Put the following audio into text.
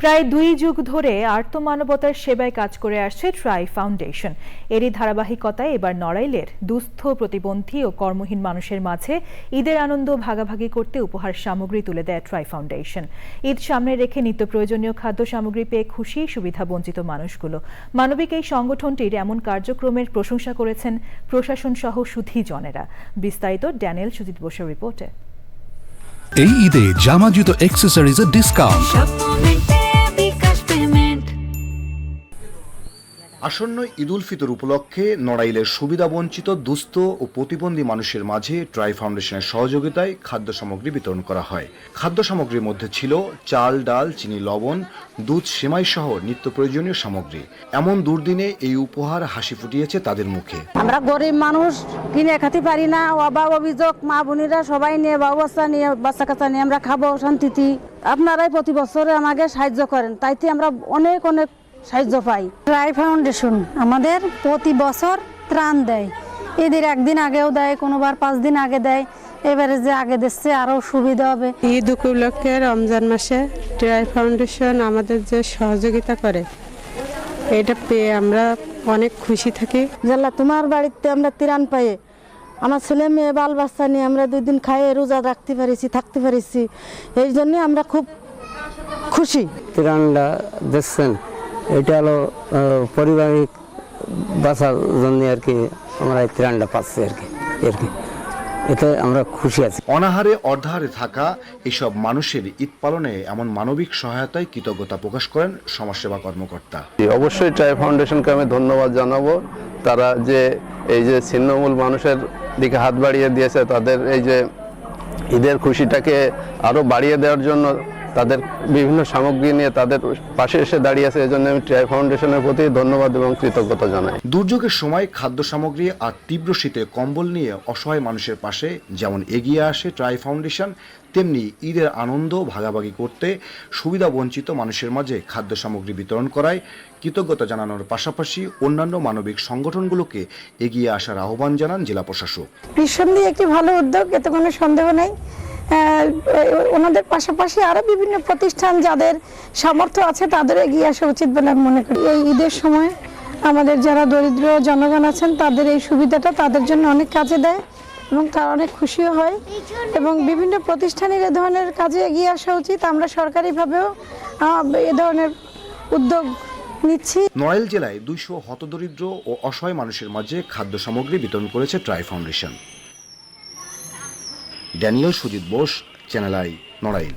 প্রায় দুই যুগ ধরে আর্তমানবতার সেবায় কাজ করে আসছে ট্রাই ফাউন্ডেশন। এরই ধারাবাহিকতায় এবার নড়াইলের দুস্থ প্রতিবন্ধী ও কর্মহীন মানুষের মাঝে ঈদের আনন্দ ভাগাভাগি করতে উপহার সামগ্রী তুলে দেয় ট্রাই ফাউন্ডেশন। ঈদ সামনে রেখে নিত্য প্রয়োজনীয় খাদ্য সামগ্রী পেয়ে খুশি সুবিধা বঞ্চিত মানুষগুলো। মানবিক এই সংগঠনটির এমন কার্যক্রমের প্রশংসা করেছেন প্রশাসন সহ সুধীজনেরা বিস্তারিত ড্যানিয়েল সুজিত বসুর রিপোর্টে। এই ঈদে জামা জুতো অ্যাক্সেসরিজের ডিসকাউন্ট আসন্ন ঈদুল ফিতর উপলক্ষে নড়াইলের সুবিধাবঞ্চিত দুস্থ ও প্রতিবন্ধী মানুষের মাঝে ট্রাই ফাউন্ডেশনের সহযোগিতায় খাদ্য সামগ্রী বিতরণ করা হয়। খাদ্য সামগ্রীর মধ্যে ছিল চাল, ডাল, চিনি, লবণ, দুধ, সেমাই সহ নিত্য প্রয়োজনীয় সামগ্রী। এমন দুর্দিনে এই উপহার হাসি ফুটিয়েছে তাদের মুখে। আমরা গরিব মানুষ, কিনে খেতে পারি না, অভাব, অভিযোগ, মা বোনেরা সবাই নিয়ে বাচ্চা নিয়ে বাচ্চা কাচ্চা নিয়ে আমরা খাব শান্তিতে। আপনারাই প্রতি বছরে আমাকে সাহায্য করেন, তাইতে আমরা অনেক অনেক সাহায্য পাই। ট্রাই ফাউন্ডেশন আমাদের প্রতি বছর ত্রাণ দেয়। ঈদের একদিন আগেও দেয় কোনোবার পাঁচ দিন আগে দেয়। এবারে যে আগে দিচ্ছে আরও সুবিধা হবে। ঈদ উপলক্ষে রমজান মাসে ট্রাই ফাউন্ডেশন আমাদের যে সহযোগিতা করে এটা পেয়ে আমরা অনেক খুশি থাকি। জাল্লা তোমার বাড়িতে আমরা ত্রাণ পাই। আমার ছেলে মেয়ে বাল বাচ্চা নিয়ে আমরা দুই দিন খাইয়ে রোজা রাখতে পারিছি থাকতে পারিছি। এই জন্যে আমরা খুব খুশি। ত্রাণটা দিচ্ছেন। এটা হলো পারিবারিক বাঁচার জন্য আর কি আমরা এই ত্রাণটা পাচ্ছি আর কি আর কি। এতে আমরা খুশি আছি। অনাহারে অর্ধাহারে থাকা এসব মানুষের ঈদ পালনে এমন মানবিক সহায়তায় কৃতজ্ঞতা প্রকাশ করেন সমাজসেবা কর্মকর্তা। অবশ্যই ট্রাই ফাউন্ডেশনকে আমি ধন্যবাদ জানাব। তারা যে এই যে ছিন্নমূল মানুষের দিকে হাত বাড়িয়ে দিয়েছে তাদের এই যে ঈদের খুশিটাকে আরও বাড়িয়ে দেওয়ার জন্য তাদের বিভিন্ন সামগ্রী নিয়ে তাদের পাশে এসে দাঁড়িয়েছে এই জন্য আমি ট্রাই ফাউন্ডেশনের প্রতি ধন্যবাদ এবং কৃতজ্ঞতা জানাই। দুর্যোগের সময় খাদ্য সামগ্রী আর তীব্র শীতে কম্বল নিয়ে অসহায় মানুষের পাশে যেমন এগিয়ে আসে ট্রাই ফাউন্ডেশন তেমনি ঈদের আনন্দ ভাগাভাগি করতে সুবিধা বঞ্চিত মানুষের মাঝে খাদ্য সামগ্রী বিতরণ করায় কৃতজ্ঞতা জানানোর পাশাপাশি অন্যান্য মানবিক সংগঠনগুলোকে এগিয়ে আসার আহ্বান জানান জেলা প্রশাসক। নিঃসন্দেহে একটি ভালো উদ্যোগ এতে কোনো সন্দেহ নেই। ওনাদের পাশাপাশি আরও বিভিন্ন প্রতিষ্ঠান যাদের সামর্থ্য আছে তাদের এগিয়ে আসা উচিত বলে আমি মনে করি। এই ঈদের সময় আমাদের যারা দরিদ্র জনগণ আছেন, তাদের এই সুবিধাটা তাদের জন্য অনেক কাজে দেয় এবং তারা অনেক খুশিও হয় এবং বিভিন্ন প্রতিষ্ঠানের এ ধরনের কাজে এগিয়ে আসা উচিত। আমরা সরকারিভাবেও এ ধরনের উদ্যোগ নিচ্ছি। নড়াইল জেলায় দুইশো হতদরিদ্র ও অসহায় মানুষের মাঝে খাদ্য সামগ্রী বিতরণ করেছে try foundation Daniel Sujit Bose channel I Narail.